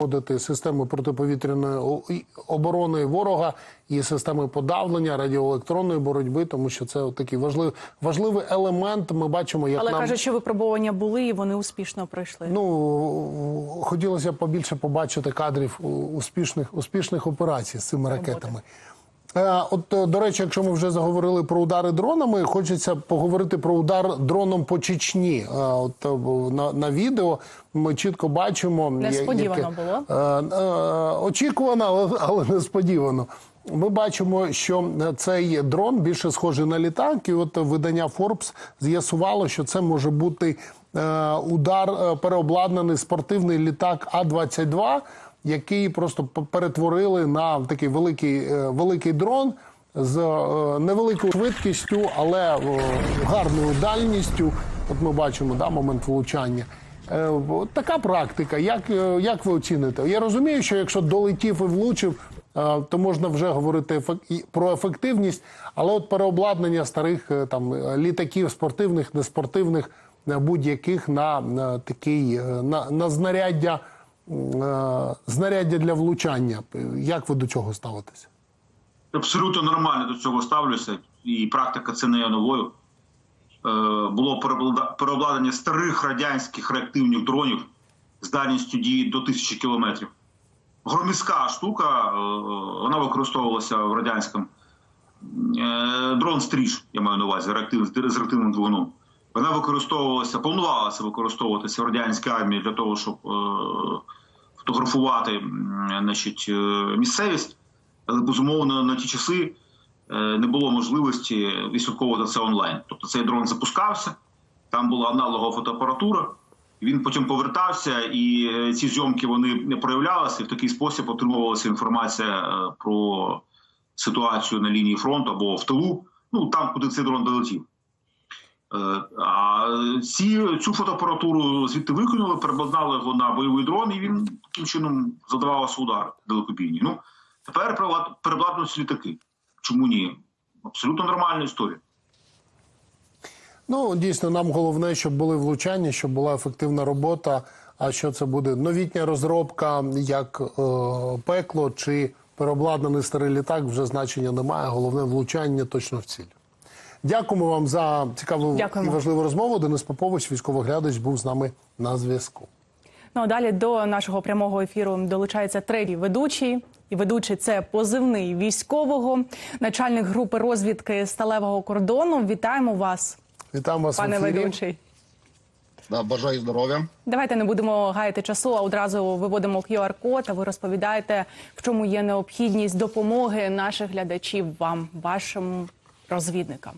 вводити системи протиповітряної оборони ворога і системи подавлення радіоелектронної боротьби, тому що це такий важливий важливий елемент. Ми бачимо, як Але нам кажуть, що випробування були і вони успішно пройшли. ну хотілося б побільше побачити кадрів успішних успішних операцій з цими ракетами. Е, От е, до речі, якщо ми вже заговорили про удари дронами, хочеться поговорити про удар дроном по Чечні. Е, От на, на відео ми чітко бачимо Несподівано яке- було. Очікувано, але, але несподівано. Ми бачимо, що цей дрон більше схожий на літак, і от видання Forbes з'ясувало, що це може бути удар переобладнаний спортивний літак А-22, який просто перетворили на такий великий, е, великий дрон з е, невеликою швидкістю, але е, гарною дальністю. От ми бачимо да, момент влучання. Така практика. Як, як ви оціните? Я розумію, що якщо долетів і влучив, то можна вже говорити про ефективність, але от переобладнання старих там літаків спортивних, неспортивних, будь-яких на, на такий на, на знаряддя, знаряддя для влучання. Як ви до цього ставитесь? Абсолютно нормально до цього ставлюся, і практика це не є новою. Е, було переобладнання старих радянських реактивних дронів з дальністю дії до тисячі кілометрів. Громіська штука, е, вона використовувалася в радянському е, дрон стріж, я маю на увазі, з реактивним двигуном. Вона використовувалася, планувалася використовуватися в радянській армії для того, щоб е, фотографувати значить, е, місцевість. Але безумовно на ті часи е, не було можливості відслідковувати це онлайн. Тобто цей дрон запускався, там була аналогова фотоапаратура. Він потім повертався, і е, ці зйомки вони не проявлялися. І в такий спосіб отримувалася інформація про ситуацію на лінії фронту або в тилу, ну там, куди цей дрон долетів. Е, А ці, цю фотоапаратуру звідти викинули, перебладнали його на бойовий дрон, і він таким чином задавався удар далекобійні. Ну, тепер переблад- перебладнуються літаки. Чому ні? Абсолютно нормальна історія. Ну дійсно, нам головне, щоб були влучання, щоб була ефективна робота. А що це буде? Новітня розробка, як е, пекло чи переобладнаний старий літак, вже значення немає. Головне влучання точно в ціль. Дякуємо вам за цікаву Дякуємо. і важливу розмову. Денис Попович, військовий глядач, був з нами на зв'язку. Ну а далі до нашого прямого ефіру долучається третій ведучий. І ведучий це позивний військового, начальник групи розвідки сталевого кордону. Вітаємо вас, Вітаємо вас, пане в ефірі. ведучий. Да, бажаю здоров'я. Давайте не будемо гаяти часу, а одразу виводимо QR-код, а ви розповідаєте, в чому є необхідність допомоги наших глядачів вам, вашим розвідникам.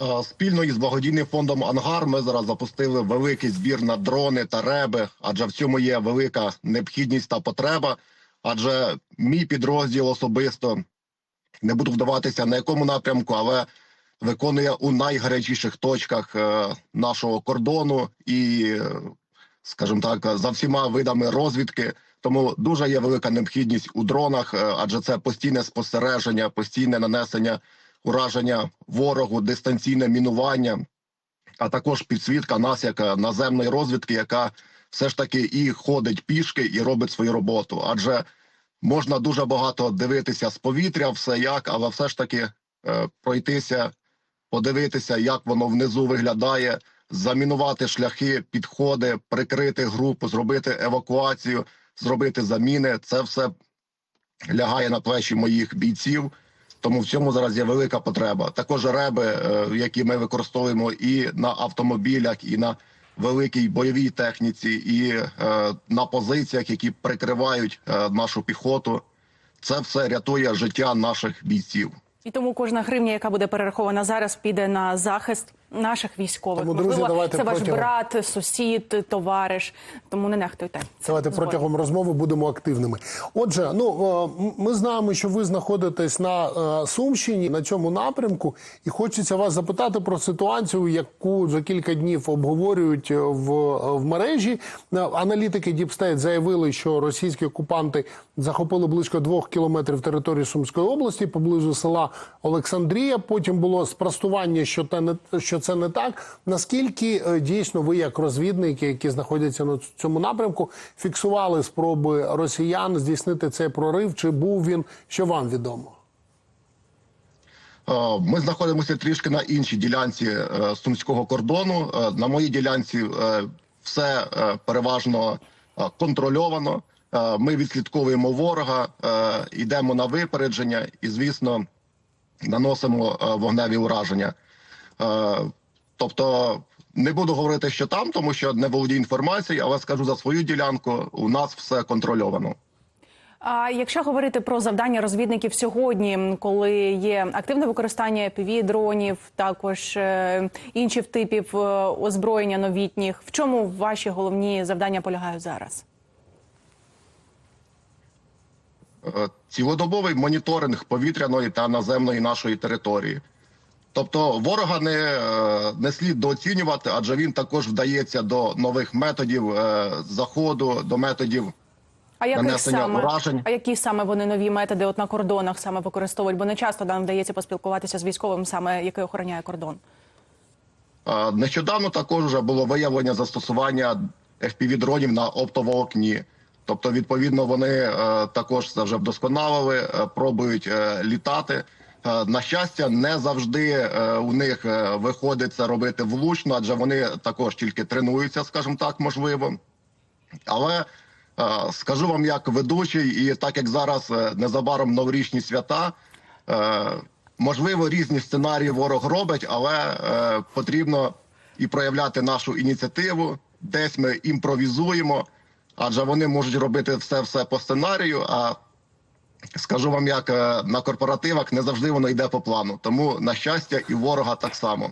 Е, Спільно із благодійним фондом Ангар ми зараз запустили великий збір на дрони та реби, адже в цьому є велика необхідність та потреба. Адже мій підрозділ особисто не буду вдаватися на якому напрямку, але виконує у найгарячіших точках е, нашого кордону і, скажімо так, за всіма видами розвідки. Тому дуже є велика необхідність у дронах, е, адже це постійне спостереження, постійне нанесення ураження ворогу, дистанційне мінування, а також підсвітка нас як е, наземної розвідки, яка все ж таки і ходить пішки, і робить свою роботу. Адже можна дуже багато дивитися з повітря, все як, але все ж таки е, пройтися, подивитися, як воно внизу виглядає, замінувати шляхи, підходи, прикрити групу, зробити евакуацію, зробити заміни. Це все лягає на плечі моїх бійців. Тому в цьому зараз є велика потреба. Також реби, е, які ми використовуємо і на автомобілях, і на великій бойовій техніці, і е, на позиціях, які прикривають е, нашу піхоту. Це все рятує життя наших бійців. І тому кожна гривня, яка буде перерахована зараз, піде на захист наших військових. Тому, друзі, Можливо, давайте це ваш протягом- брат, сусід, товариш. Тому не нехтуйте. Давайте Збором. протягом розмови будемо активними. Отже, ну е, ми знаємо, що ви знаходитесь на е, Сумщині на цьому напрямку, і хочеться вас запитати про ситуацію, яку за кілька днів обговорюють е, в, в мережі. Аналітики State заявили, що російські окупанти захопили близько двох кілометрів території Сумської області поблизу села Олександрія. Потім було спростування, що те не що це не так. Наскільки е, дійсно ви, як розвідники, які знаходяться на цьому напрямку, фіксували спроби росіян здійснити цей прорив? Чи був він, що вам відомо? Е, Ми знаходимося трішки на іншій ділянці е, сумського кордону. На моїй ділянці все переважно контрольовано. Ми відслідковуємо ворога, йдемо на випередження і, звісно, наносимо вогневі ураження. Е, Тобто не буду говорити, що там, тому що не володію інформацією, але скажу за свою ділянку: у нас все контрольовано. А якщо говорити про завдання розвідників сьогодні, коли є активне використання pv дронів, також е, інших типів е, озброєння новітніх, в чому ваші головні завдання полягають зараз? Цілодобовий моніторинг повітряної та наземної нашої території. Тобто ворога не, е, не слід дооцінювати, адже він також вдається до нових методів е, заходу, до методів А яких Нанесення саме уражень. а які саме вони нові методи от на кордонах саме використовують? Бо не часто нам вдається поспілкуватися з військовим, саме який охороняє кордон. Е, Нещодавно також вже було виявлення застосування FPV-дронів на оптоволокні. Тобто, відповідно, вони е, також це вже вдосконалили, е, пробують е, літати. Е, На щастя, не завжди е, у них е, виходить це робити влучно, адже вони також тільки тренуються, скажімо так, можливо. Але скажу вам як ведучий, і так як зараз незабаром новорічні свята, можливо, різні сценарії ворог робить, але потрібно і проявляти нашу ініціативу. Десь ми імпровізуємо, адже вони можуть робити все все по сценарію. А скажу вам, як е, на корпоративах не завжди воно йде по плану. Тому на щастя, і ворога так само.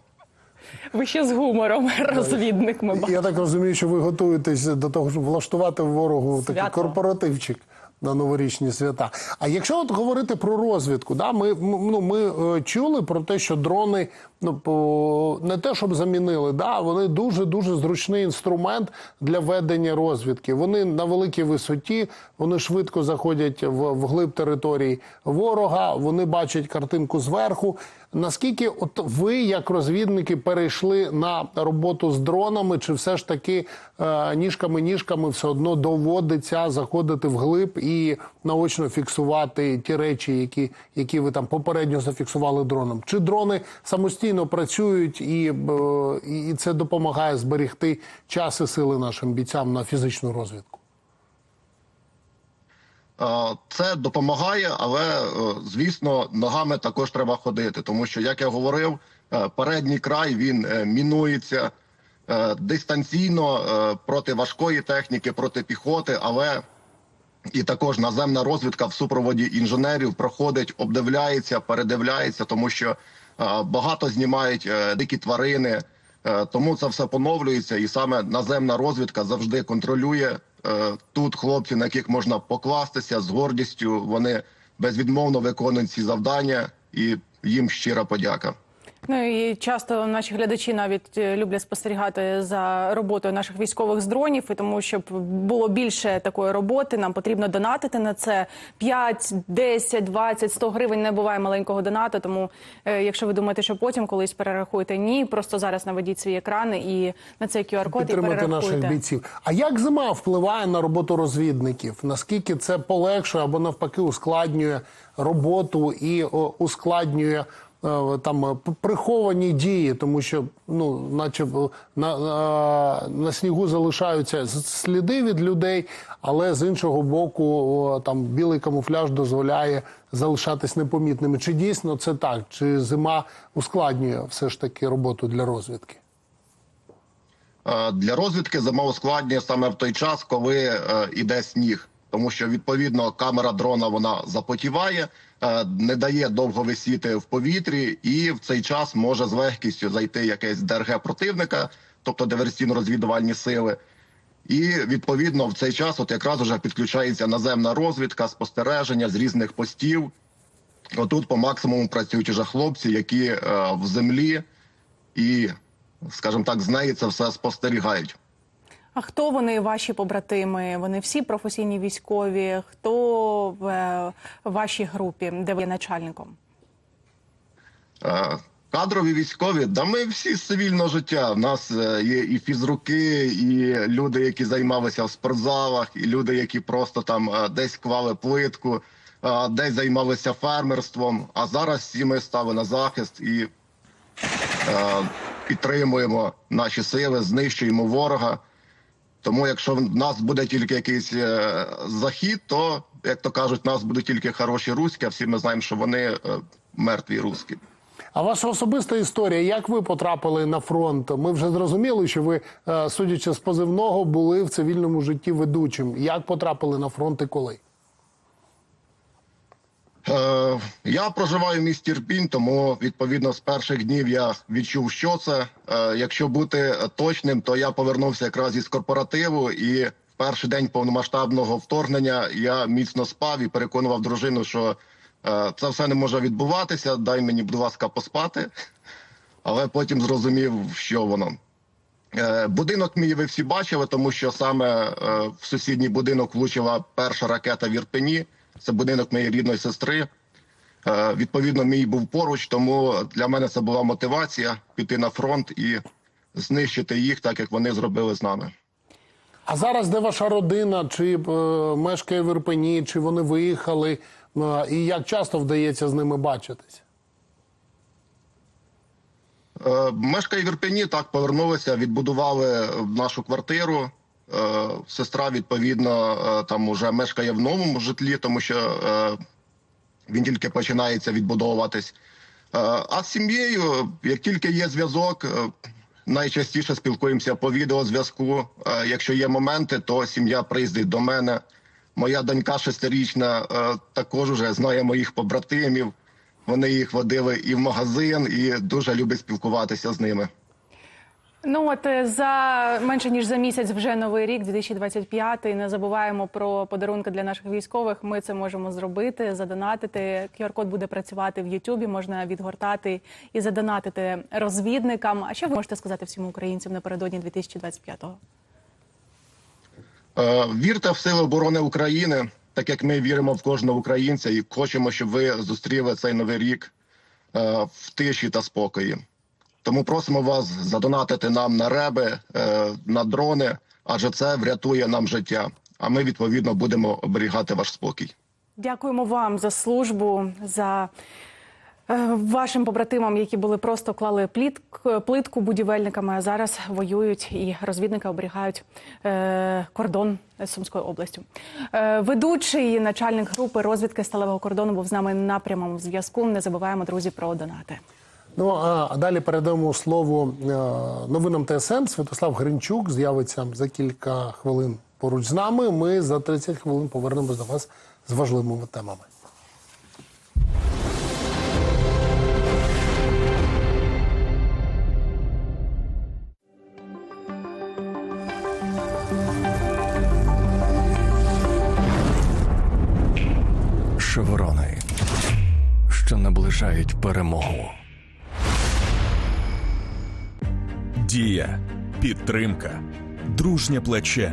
Ви ще з гумором, розвідник. Ми бачимо. Я так розумію, що ви готуєтесь до того, щоб влаштувати ворогу такий корпоративчик на новорічні свята. А якщо от говорити про розвідку, да, ми, ну, ми е, чули про те, що дрони ну, по, не те, щоб замінили, да, вони дуже дуже зручний інструмент для ведення розвідки. Вони на великій висоті, вони швидко заходять в, в глиб території ворога, вони бачать картинку зверху. Наскільки от ви, як розвідники, перейшли на роботу з дронами, чи все ж таки е, ніжками ніжками все одно доводиться заходити в глиб наочно фіксувати ті речі, які, які ви там попередньо зафіксували дроном? Чи дрони самостійно працюють і, е, і і це допомагає зберегти час і сили нашим бійцям на фізичну розвідку? Е, Це допомагає, але е, звісно, ногами також треба ходити, тому що, як я говорив, передній край він мінується дистанційно проти важкої техніки, проти піхоти, але і також наземна розвідка в супроводі інженерів проходить, обдивляється, передивляється, тому що е, багато знімають е, дикі тварини. Е, Тому це все поновлюється, і саме наземна розвідка завжди контролює тут хлопці, на яких можна покластися з гордістю. Вони безвідмовно виконують ці завдання, і їм щира подяка. Ну і часто наші глядачі навіть е, люблять спостерігати за роботою наших військових з дронів. І тому, щоб було більше такої роботи, нам потрібно донатити на це 5, 10, 20, 100 гривень. Не буває маленького донату. Тому, е, якщо ви думаєте, що потім колись перерахуєте, ні, просто зараз наведіть свій екран і на цей QR-код і підтримати наших бійців. А як зима впливає на роботу розвідників? Наскільки це полегшує або навпаки ускладнює роботу і о, ускладнює там е, приховані дії, тому що ну, наче на, на, на снігу залишаються сліди від людей, але з іншого боку, там білий камуфляж дозволяє залишатись непомітними. Чи дійсно це так? Чи зима ускладнює все ж таки роботу для розвідки? Е, Для розвідки зима ускладнює саме в той час, коли е, іде сніг, тому що відповідно камера дрона вона запотіває, е, не дає довго висіти в повітрі, і в цей час може з легкістю зайти якесь ДРГ противника, тобто диверсійно-розвідувальні сили. І відповідно в цей час, от якраз уже підключається наземна розвідка, спостереження з різних постів. Отут по максимуму працюють уже хлопці, які е, в землі і, скажімо так, з неї це все спостерігають. А хто вони ваші побратими? Вони всі професійні військові? Хто в е, вашій групі, де ви є начальником? Е, Кадрові військові, да ми всі з цивільного життя. У нас е, є і фізруки, і люди, які займалися в спортзалах, і люди, які просто там десь клали плитку, десь займалися фермерством. А зараз всі ми стали на захист і підтримуємо наші сили, знищуємо ворога. Тому, якщо в нас буде тільки якийсь е, захід, то як то кажуть, нас будуть тільки хороші руські, а всі ми знаємо, що вони е, мертві руські. А ваша особиста історія, як ви потрапили на фронт? Ми вже зрозуміли, що ви, е, судячи з позивного, були в цивільному житті ведучим. Як потрапили на фронт і коли? Е, я проживаю в місті Ірпінь, тому відповідно з перших днів я відчув, що це. Е, якщо бути точним, то я повернувся якраз із корпоративу, і в перший день повномасштабного вторгнення я міцно спав і переконував дружину, що е, це все не може відбуватися. Дай мені, будь ласка, поспати. Але потім зрозумів, що воно. Будинок мій ви всі бачили, тому що саме в сусідній будинок влучила перша ракета в Ірпені. Це будинок моєї рідної сестри. Е, Відповідно, мій був поруч, тому для мене це була мотивація піти на фронт і знищити їх, так як вони зробили з нами. А зараз де ваша родина? Чи е, мешкає в Ірпені, чи вони виїхали? Е, і як часто вдається з ними бачитись? Мешкає в Ірпені, так повернулися, відбудували нашу квартиру. Е, Сестра, відповідно, е, там уже мешкає в новому житлі, тому що е, він тільки починається відбудовуватись. А з сім'єю, як тільки є зв'язок, найчастіше спілкуємося по відеозв'язку. Якщо є моменти, то сім'я приїздить до мене. Моя донька шестирічна також вже знає моїх побратимів. Вони їх водили і в магазин, і дуже любить спілкуватися з ними. Ну от е, за менше ніж за місяць вже новий рік, 2025. Не забуваємо про подарунки для наших військових. Ми це можемо зробити, задонатити. QR-код буде працювати в Ютубі. Можна відгортати і задонатити розвідникам. А що ви можете сказати всім українцям напередодні 2025-го? Е, Вірте в сили оборони України, так як ми віримо в кожного українця і хочемо, щоб ви зустріли цей новий рік е, в тиші та спокої. Тому просимо вас задонатити нам на реби, е, на дрони, адже це врятує нам життя. А ми відповідно будемо оберігати ваш спокій. Дякуємо вам за службу, за е, вашим побратимам, які були просто клали плітк- плитку будівельниками, а зараз воюють і розвідники оберігають е, кордон з Сумською областю. Е, ведучий начальник групи розвідки сталевого кордону був з нами на прямому зв'язку. Не забуваємо, друзі, про донати. Ну а далі передамо слово е, новинам ТСН. Святослав Гринчук з'явиться за кілька хвилин поруч з нами. Ми за 30 хвилин повернемось до вас з важливими темами. Шеврони, що наближають перемогу. Дія, підтримка, дружнє плече.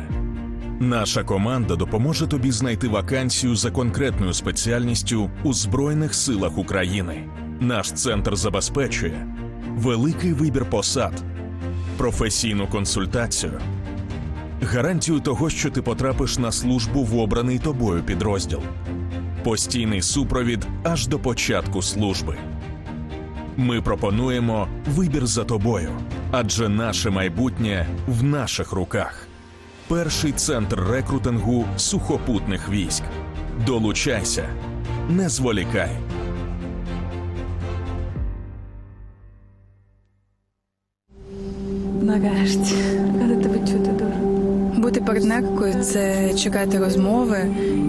Наша команда допоможе тобі знайти вакансію за конкретною спеціальністю у Збройних силах України. Наш центр забезпечує великий вибір посад, професійну консультацію, гарантію того, що ти потрапиш на службу в обраний тобою підрозділ, постійний супровід аж до початку служби. Ми пропонуємо вибір за тобою, адже наше майбутнє в наших руках. Перший центр рекрутингу сухопутних військ. Долучайся, не зволікай. Нарешті, рада тебе чути дуже. Бути партнеркою це чекати розмови,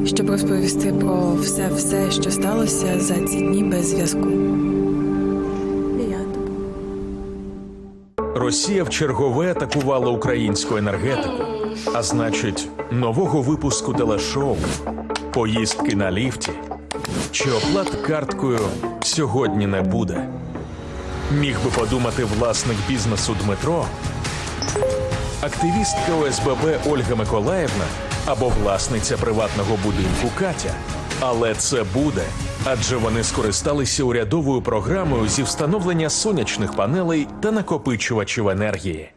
щоб розповісти про все, все, що сталося за ці дні без зв'язку. Росія в чергове атакувала українську енергетику, а значить, нового випуску телешоу, поїздки на ліфті чи оплат карткою сьогодні не буде. Міг би подумати власник бізнесу Дмитро, активістка ОСББ Ольга Миколаївна або власниця приватного будинку Катя. Але це буде, адже вони скористалися урядовою програмою зі встановлення сонячних панелей та накопичувачів енергії.